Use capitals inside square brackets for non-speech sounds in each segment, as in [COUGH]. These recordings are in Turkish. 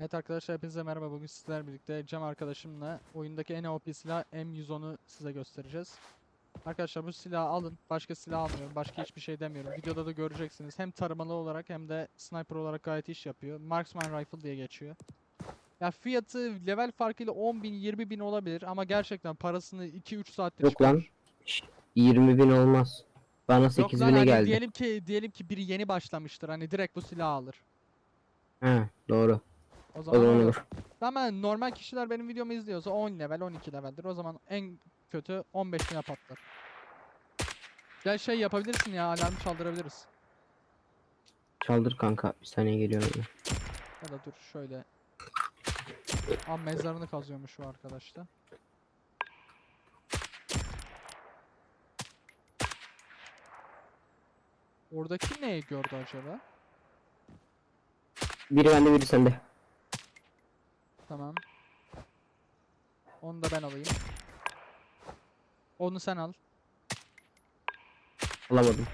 Evet arkadaşlar hepinize merhaba. Bugün sizler birlikte Cem arkadaşımla oyundaki en OP silah M110'u size göstereceğiz. Arkadaşlar bu silahı alın. Başka silah almıyorum. Başka hiçbir şey demiyorum. Videoda da göreceksiniz. Hem tarımalı olarak hem de sniper olarak gayet iş yapıyor. Marksman Rifle diye geçiyor. Ya fiyatı level farkıyla 10 bin 20 bin olabilir ama gerçekten parasını 2-3 saatte Yok lan. çıkarır. 20 bin olmaz. Bana Yok 8 lan bine hani geldi. diyelim ki diyelim ki biri yeni başlamıştır. Hani direkt bu silahı alır. He doğru. O O zaman zaman olur. Ama normal kişiler benim videomu izliyorsa 10 level 12 leveldir. O zaman en kötü 15 bine patlar. Gel şey yapabilirsin ya alarmı çaldırabiliriz. Çaldır kanka. Bir saniye geliyorum. ben. Ya da dur şöyle. Am mezarını kazıyormuş şu arkadaş da. Oradaki neyi gördü acaba? Biri bende biri sende. Tamam. Onu da ben alayım. Onu sen al. Alamadım.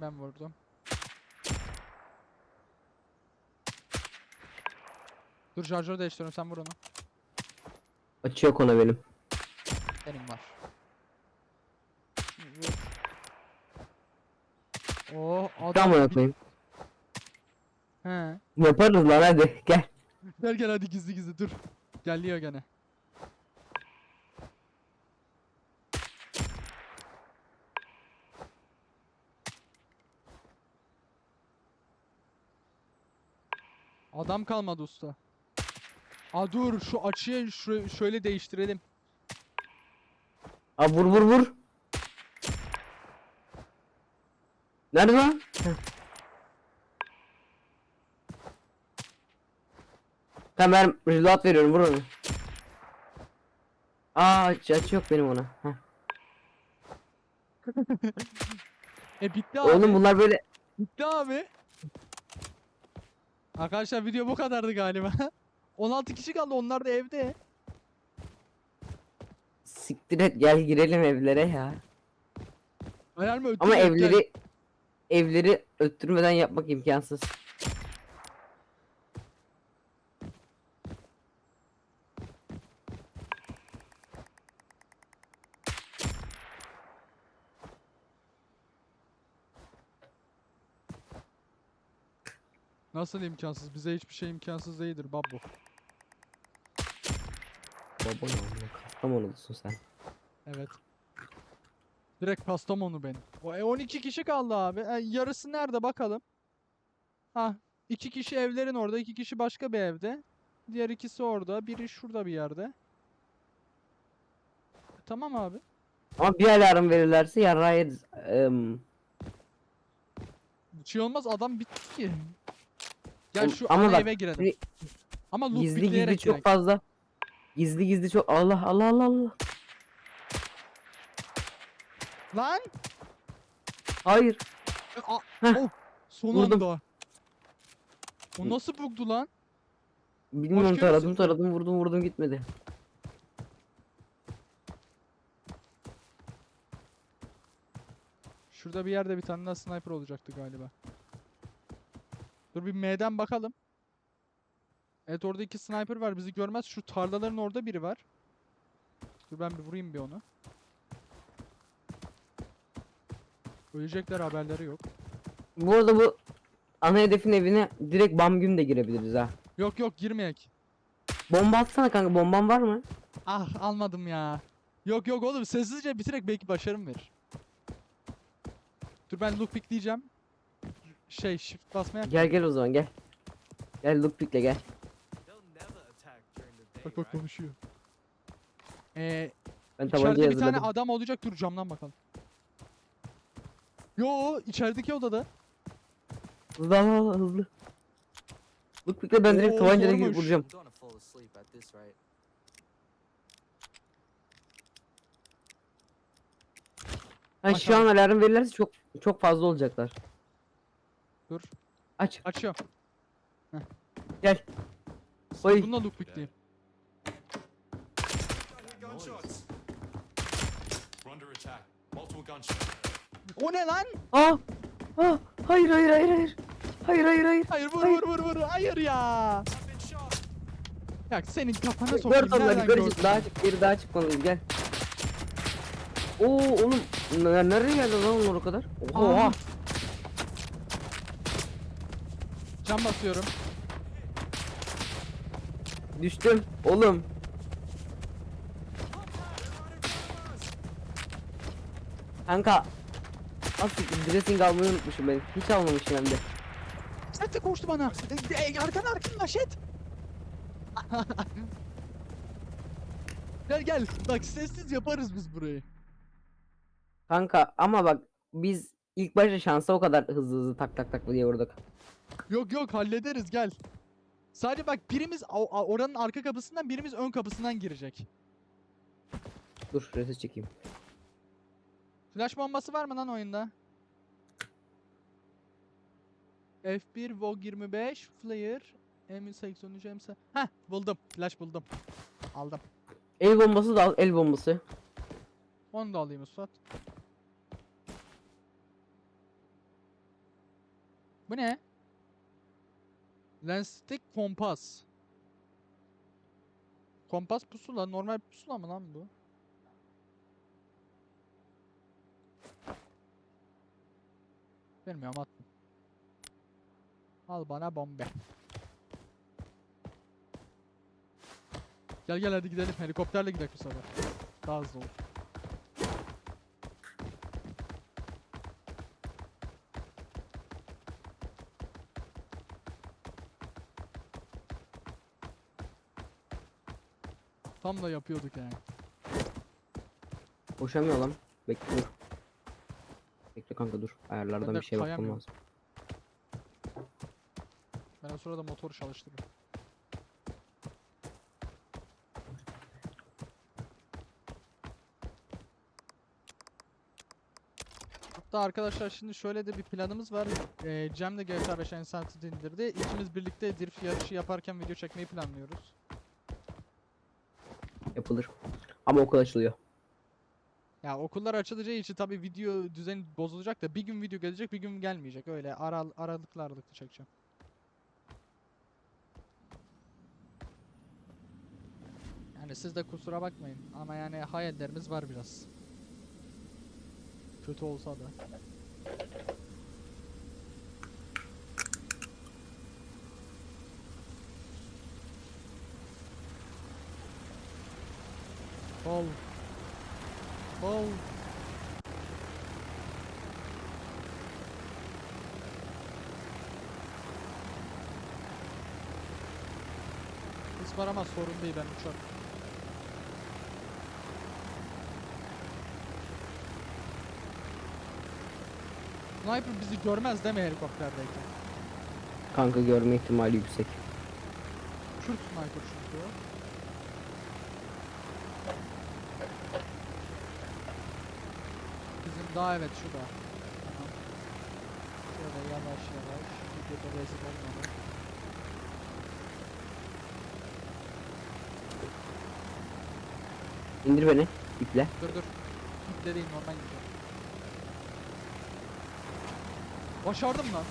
Ben vurdum. Dur şarjörü değiştiriyorum sen vur onu. Açı yok ona benim. Benim var. Vur. Oo adam. Tamam koyayım. He. Yaparız lan hadi gel. Gel gel hadi gizli gizli dur. Geliyor gene. Adam kalmadı usta. Aa dur şu açıyı şöyle değiştirelim. Aa vur vur vur. Nerede lan? [LAUGHS] Tamam ben reload veriyorum vur onu. Aa açı yok benim ona. Heh. [LAUGHS] E bitti abi. Oğlum bunlar böyle Bitti abi. Arkadaşlar video bu kadardı galiba. [LAUGHS] 16 kişi kaldı onlar da evde. siktir et gel girelim evlere ya. Alarmı öttü Ama evleri evleri öttürmeden yapmak imkansız. Nasıl imkansız? Bize hiçbir şey imkansız değildir babu. Baba ne oluyor? Kastamonu'lusun sen. Evet. Direkt Kastamonu benim. O e, 12 kişi kaldı abi. E, yarısı nerede bakalım. Ha, iki kişi evlerin orada, iki kişi başka bir evde. Diğer ikisi orada, biri şurada bir yerde. E, Tamam abi. Ama bir alarm verirlerse yarrağı yeriz. Bir şey olmaz adam bitti ki. Gel şu ama ana bak, eve girelim. bir- Ama loot gizli gizli bitleyerek çok fazla. Gizli gizli çok Allah Allah Allah Allah. Lan! Hayır. E, a- Heh, oh, son vurdum. anda. O nasıl bugdu lan? Bilmiyorum Başka taradım birisi- taradım vurdum vurdum gitmedi. Şurada bir yerde bir tane daha sniper olacaktı galiba. Dur bir M'den bakalım. Evet orada iki sniper var bizi görmez. Şu tarlaların orada biri var. Dur ben bir vurayım bir onu. Ölecekler haberleri yok. Bu arada bu ana hedefin evine direkt bam güm de girebiliriz ha. Yok yok girmeyek. Bomba atsana kanka bomban var mı? Ah almadım ya. Yok yok oğlum sessizce bitirek belki başarım verir. Dur ben look pickleyeceğim. Şey shift basmaya. Gel gel o zaman gel. Gel look pickle gel. Bak bak konuşuyor. Ee, Ben tabancayı İçeride bir tane hazırladım. adam olacak dur camdan bakalım. Yo içerideki odada. Hızlı al, al, hızlı. Look pickle ben direkt Oo, tabancayla vuracağım. Ha şu an alarm verirlerse çok çok fazla olacaklar. Dur. Aç Açıyorum. gel. Oy. Bununla. Multiple gunshots. O ne lan? Aa! Aa! Hayır hayır hayır hayır. Hayır hayır hayır. Hayır vur Hayır. vur vur vur. Hayır ya. Ya senin kafana sokayım. Dört onlar nereden yukarı gördün? çık. Daha çık. Geri daha çıkmalıyız gel. Oo oğlum. Nereye geldi lan onlar o kadar? Oha. Aa. Cam basıyorum. Düştüm. Oğlum. Kanka. Asıl dressing almayı unutmuşum ben. Hiç almamışım hem de. Sen de koştu bana. E, e, arkan arkan aşet. gel gel. Bak sessiz yaparız biz burayı. Kanka ama bak biz ilk başta şansa o kadar hızlı hızlı tak tak tak diye vurduk. Yok yok hallederiz gel. Sadece bak birimiz oranın arka kapısından birimiz ön kapısından girecek. Dur reset çekeyim. Flash bombası var mı lan oyunda? F1 VOG 25 Flare M83 M Heh buldum. Flash buldum. Aldım. El bombası da al el bombası. Onu da alayım Usat. Bu ne? Lenstik kompas. Kompas pusula. Normal pusula mı lan bu? Bilmiyorum attım. Al bana bombe. Gel gel hadi gidelim. Helikopterle gidelim bu sefer. Daha hızlı olur. Tam da yapıyorduk yani. Koşamıyor lan. Bekle dur. Bekle kanka dur. Ayarlardan Ben de bir şey bakmam kayamıyorum. lazım. Ben o sırada motoru çalıştırıyorum. Hatta arkadaşlar şimdi şöyle de bir planımız var. Ee, Cem de GTA 5 Enchanted indirdi. İkimiz birlikte drift yarışı yaparken video çekmeyi planlıyoruz. Yapılır. Ama okul açılıyor. Ya okullar açılacağı için tabi video düzeni bozulacak da bir gün video gelecek bir gün gelmeyecek. Öyle aral aralıklı aralıklı çekeceğim. Yani siz de kusura bakmayın ama yani hayallerimiz var biraz. Kötü olsa da. Hız var ama sorun değil ben uçarım. Sniper bizi görmez değil mi helikopterdeyken? Kanka görme ihtimali yüksek. Kürt sniper çünkü o. Bizim daha evet şu da. Tamam. Şöyle yavaş yavaş. Videoda rezil olmadan. İndir beni. iple. Dur dur. İple değil normal gideceğim. Başardım lan.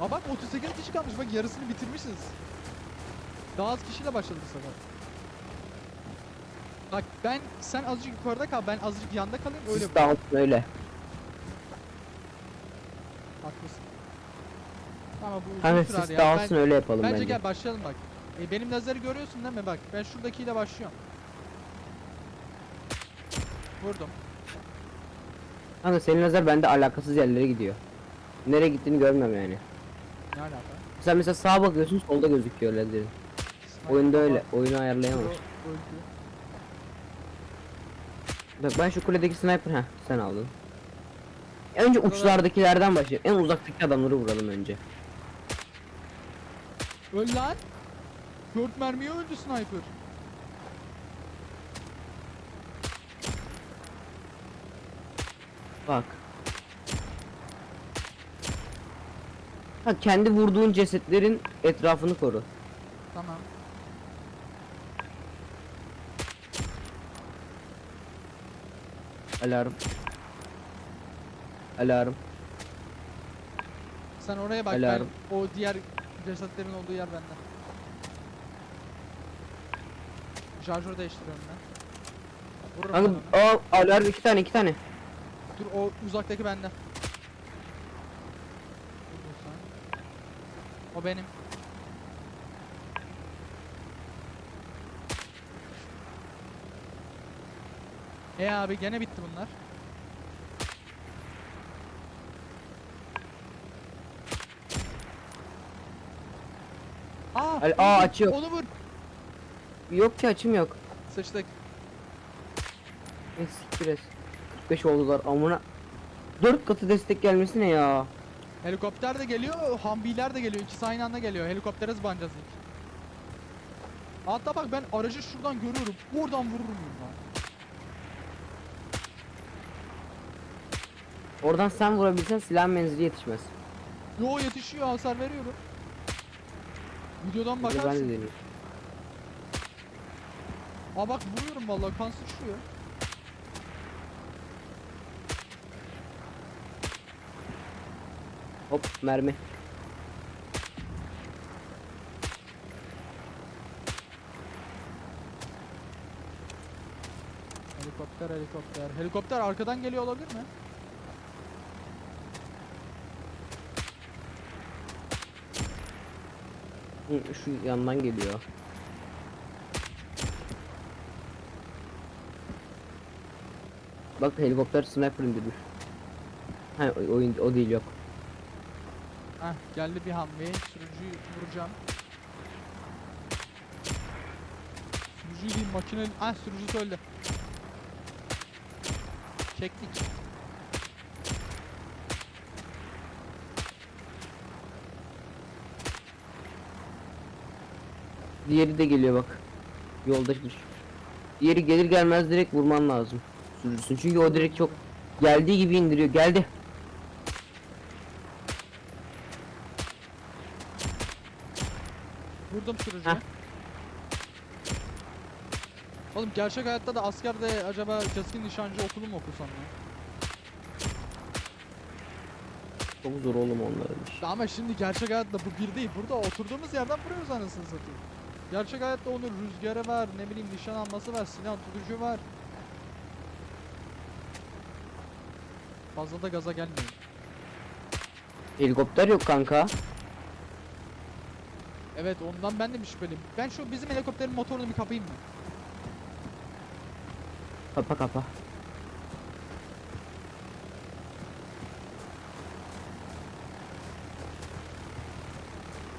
Aa bak 38 kişi kalmış bak yarısını bitirmişiz. Daha az kişiyle başladı bu sefer. Ben sen azıcık yukarıda kal ben azıcık yanda kalayım öyle Sis dağılsın öyle. Haklısın. Ama bu uzun Kanka sürer sis ya. dağılsın Ben- öyle yapalım bence bence. gel başlayalım bak. E, benim lazeri görüyorsun değil mi? Bak ben şuradakiyle başlıyorum. Vurdum. Kanka senin lazer bende alakasız yerlere gidiyor. Nereye gittiğini görmüyorum yani. Ne alaka? Sen mesela sağa bakıyorsun solda gözüküyor lazerin. Sniper Oyunda öyle. Oyunu pro öldü. Bak ben şu kuledeki sniper ha sen aldın. Önce uçlardakilerden başlayalım. En uzaktaki adamları vuralım önce. Öl lan. 4 mermiye öldü sniper. Bak. Ha kendi vurduğun cesetlerin etrafını koru. Tamam. Alarm. Alarm. Sen oraya bak Alarm. ben o diğer cesetlerin olduğu yer bende. Şarjör değiştiriyorum ben. Vururum ben Kanka onu. aa alarm iki tane iki tane. Dur o uzaktaki bende. O benim. E abi gene bitti bunlar. Aa, Al- onu aa, vur, açıyor. Onu vur. Yok ki açım yok. Sıçtık. Ne siktir et. 45 oldular amına. 4 katı destek gelmesi ne ya? Helikopter de geliyor, Humvee'ler de geliyor. İkisi aynı anda geliyor. Helikoptere zıbanacağız ilk. Hatta bak ben aracı şuradan görüyorum. Oradan vururum lan. Oradan sen vurabilsen silah menzili yetişmez. Yo yetişiyor hasar veriyorum. Videodan Bir de Ben de bakarsın. deneyeyim. Aa bak vuruyorum vallahi kan sıçrıyor. Hop mermi. Helikopter helikopter. Helikopter arkadan geliyor olabilir mi? Şu yandan geliyor. Bak helikopter sniper indirmiş. Ha o, oyun o değil yok. Heh geldi bir Humvee. Sürücüyü vuracağım. Sürücüyü değil makine... Ah sürücüsü öldü. Çektik. Diğeri de geliyor bak. Yolda düş. Diğeri gelir gelmez direkt vurman lazım. Sürücüsün çünkü o direkt çok geldiği gibi indiriyor. Geldi. Vurdum sürücüye. Heh. Oğlum gerçek hayatta da askerde acaba keskin nişancı okulu mu okusam ya? Çok zor oğlum onların. Ama şimdi gerçek hayatta bu bir değil. Burada oturduğumuz yerden vuruyoruz anasını satayım. Gerçek hayatta onun rüzgarı var, ne bileyim nişan alması var, silah tutucu var. Fazla da gaza gelmeyin. Helikopter yok kanka. Evet ondan ben de bir şüpheliyim. Ben şu bizim helikopterin motorunu bir kapayım mı? Kapa kapa.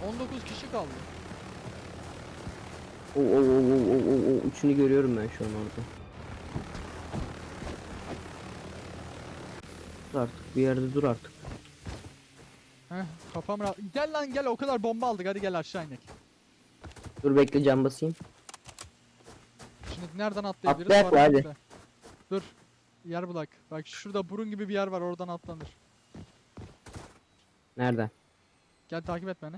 Cık, 19 kişi kaldı. Oo oo oo oo oo oo üçünü görüyorum ben şu an orada. Artık bir yerde dur artık. Heh kafam rahat. Gel lan gel o kadar bomba aldık hadi gel aşağı inek. Dur bekle cam basayım. Şimdi nereden atlayabiliriz? Atlayak Hadi. Dur. Yer bulak. Bak şurada burun gibi bir yer var oradan atlanır. Nereden? Gel takip et beni.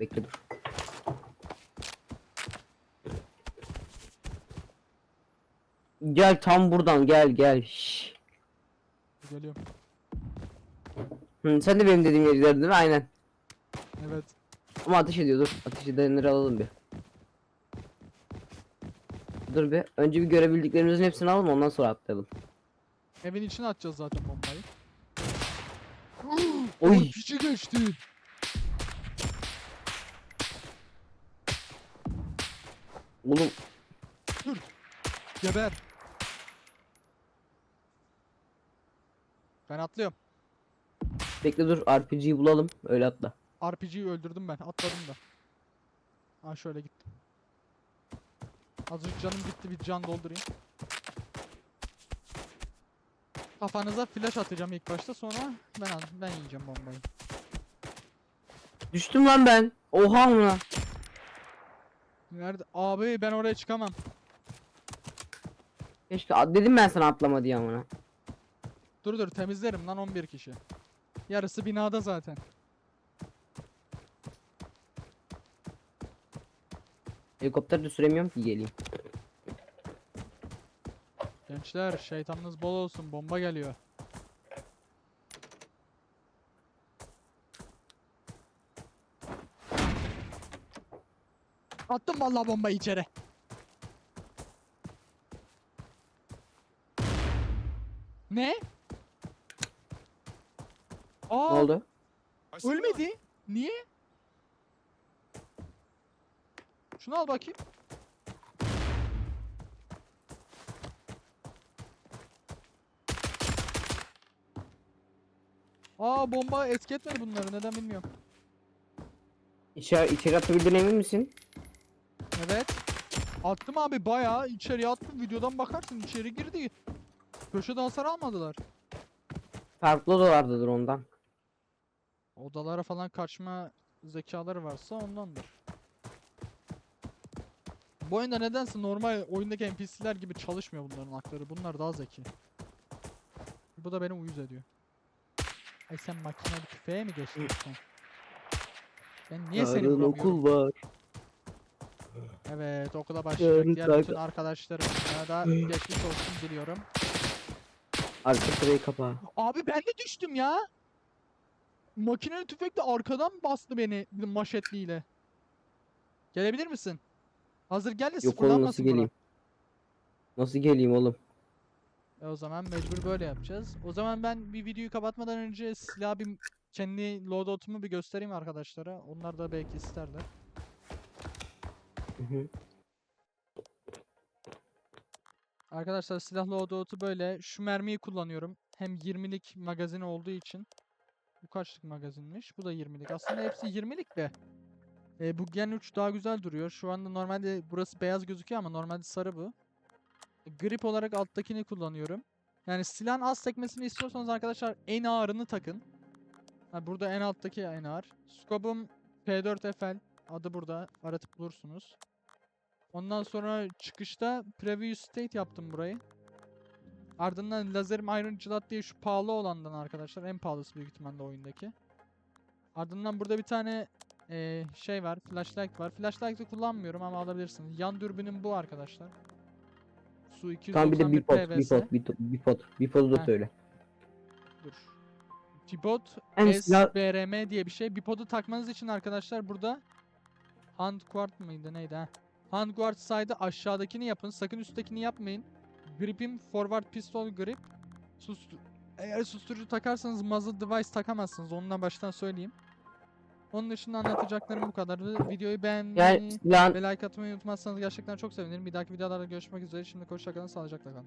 Bekle dur. Gel tam buradan gel gel. Şşş. Geliyorum. Hı, sen de benim dediğim yeri gördün değil mi? Aynen. Evet. Ama ateş ediyor dur. Ateş edenleri alalım bir. Dur bir. Önce bir görebildiklerimizin hepsini alalım ondan sonra atlayalım. Evin içine atacağız zaten bombayı. [GASPS] Oy. Oy piçi geçti. Oğlum Geber. Ben atlıyorum. bekle dur RPG'yi bulalım. Öyle atla. RPG'yi öldürdüm ben. Atladım da. Ha şöyle gittim. Azıcık canım bitti bir can doldurayım. Kafanıza flash atacağım ilk başta sonra ben ben yiyeceğim bombayı. Düştüm lan ben. Oha amına. Nerede? Abi ben oraya çıkamam. Keşke dedim ben sana atlama diye amına. Dur dur temizlerim lan 11 kişi. Yarısı binada zaten. Helikopter de süremiyorum ki geleyim. Gençler şeytanınız bol olsun bomba geliyor. Attım vallahi bomba içeri. Ne? Ne Aa, oldu? See one. ölmedi. Niye? Şunu al bakayım. Aa bomba etki etmedi bunları neden bilmiyorum. İçeri, içeri atabildiğin emin misin? Evet. Attım abi bayağı içeriye attım videodan bakarsın içeri girdi. Köşede hasar almadılar. Farklı odalardadır ondan. Odalara falan kaçma zekaları varsa ondandır. Bu oyunda nedense normal oyundaki NPC'ler gibi çalışmıyor bunların akları. Bunlar daha zeki. Bu da beni uyuz ediyor. Ay sen makinalı tüfeğe mi geçtin sen? Ben niye seni Yarın vuramıyorum? okul var. Evet okula başlayacak Yarın diğer bütün kanka. arkadaşlarım da geçmiş olsun diliyorum. Arka sırayı kapa. Abi ben de düştüm ya. Makineli tüfek de arkadan bastı beni maşetliyle. Gelebilir misin? Hazır gel de Yok oğlum nasıl geleyim? Nasıl geleyim oğlum? E o zaman mecbur böyle yapacağız. O zaman ben bir videoyu kapatmadan önce silah bir kendi loadout'umu bir göstereyim arkadaşlara. Onlar da belki isterler. Hı hı. Arkadaşlar silah loadout'u böyle. Şu mermiyi kullanıyorum. Hem 20'lik magazin olduğu için. Bu kaçlık magazinmiş? Bu da 20'lik. Aslında hepsi 20'lik de. E, bu Gen 3 daha güzel duruyor. Şu anda normalde burası beyaz gözüküyor ama normalde sarı bu. Grip olarak alttakini kullanıyorum. Yani silahın az sekmesini istiyorsanız arkadaşlar en ağırını takın. Ha, burada en alttaki en ağır. Scope'um P4FL. Adı burada. Aratıp bulursunuz. Ondan sonra çıkışta Preview State yaptım burayı. Ardından Lazerim Iron Gillette diye şu pahalı olandan arkadaşlar. En pahalısı büyük ihtimalle oyundaki. Ardından burada bir tane eee, şey var. Flashlight var. Flashlight'ı kullanmıyorum ama alabilirsiniz. Yan dürbünüm bu arkadaşlar. Su Tamam bir de 291 bipod, PVS. bipod, bipod, bipod. Bipodu da Heh. söyle. Dur. Silah- SBRM diye bir şey. Bipodu takmanız için arkadaşlar burada Handguard mıydı neydi ha? Handguard side'ı aşağıdakini yapın. Sakın üsttekini yapmayın. Grip'im forward pistol grip. Sus eğer susturucu takarsanız muzzle device takamazsınız. Ondan baştan söyleyeyim. Onun dışında anlatacaklarım bu kadardı. Videoyu beğenmeyi Yani ve like atmayı unutmazsanız gerçekten çok sevinirim. Bir dahaki videolarda görüşmek üzere. Şimdi hoşçakalın, sağlıcakla kalın.